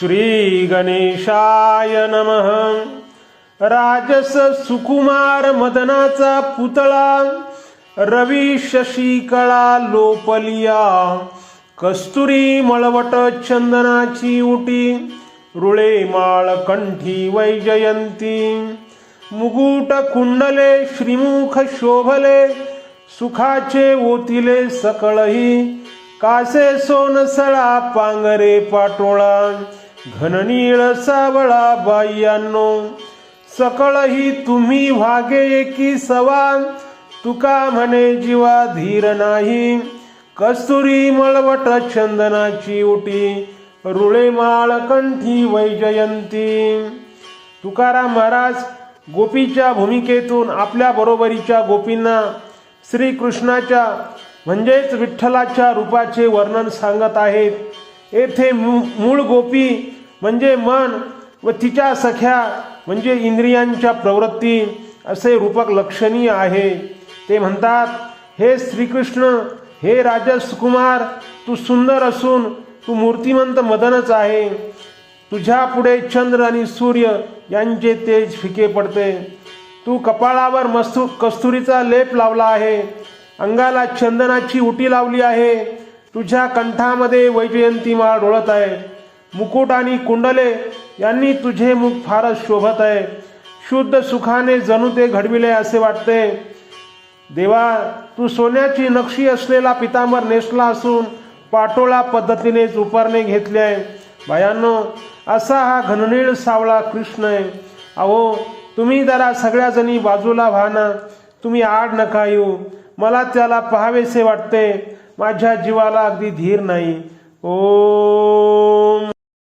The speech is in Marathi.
श्री गणेशाय नमः. राजस सुकुमार मदनाचा पुतळा रवी शशिकळा लोपलिया कस्तुरी मळवट चंदनाची उटी रुळे माळ कंठी वैजयंती मुगुट कुंडले श्रीमुख शोभले सुखाचे ओतिले सकळही कासे सोनसळा पांगरे पाटोळा घननीळ सावळा बाह्यांनो सकळही तुम्ही वागे एकी सवान तुका म्हणे जीवा धीर नाही कस्तुरी मळवट चंदनाची उटी रुळे माळ कंठी वैजयंती तुकाराम महाराज गोपीच्या भूमिकेतून आपल्या बरोबरीच्या गोपींना श्रीकृष्णाच्या म्हणजेच विठ्ठलाच्या रूपाचे वर्णन सांगत आहेत. येथे मू- मूळ गोपी म्हणजे मन व तिच्या सख्या म्हणजे इंद्रियांच्या प्रवृत्ती असे रूपक लक्षणीय आहे. ते म्हणतात हे श्रीकृष्ण हे राजसकुमार तू सुंदर असून तू मूर्तिमंत मदनच आहे. तुझ्या पुढे चंद्र आणि सूर्य यांचे तेज फिके पडते. तू कपाळावर मस्तू कस्तुरीचा लेप लावला आहे. अंगाला चंदनाची उटी लावली आहे. तुझ्या कंठामध्ये वैजयंती माळ डोळत आहे. मुकुट आणि कुंडले यांनी तुझे मुख फारच शोभत आहे. शुद्ध सुखाने जणू ते घडविले असे वाटते. देवा तू सोन्याची नक्षी असलेला पितांबर नेसला असून पाटोळा पद्धतीनेच उपरणे घेतले आहे. बायांनो असा हा घननीळ सावळा कृष्ण आहे. अहो तुम्ही जरा सगळ्याजणी बाजूला व्हा तुम्ही आड नका येऊ. मला त्याला पहावेसे वाटते. माझ्या जीवाला अगदी धीर नाही. ओम.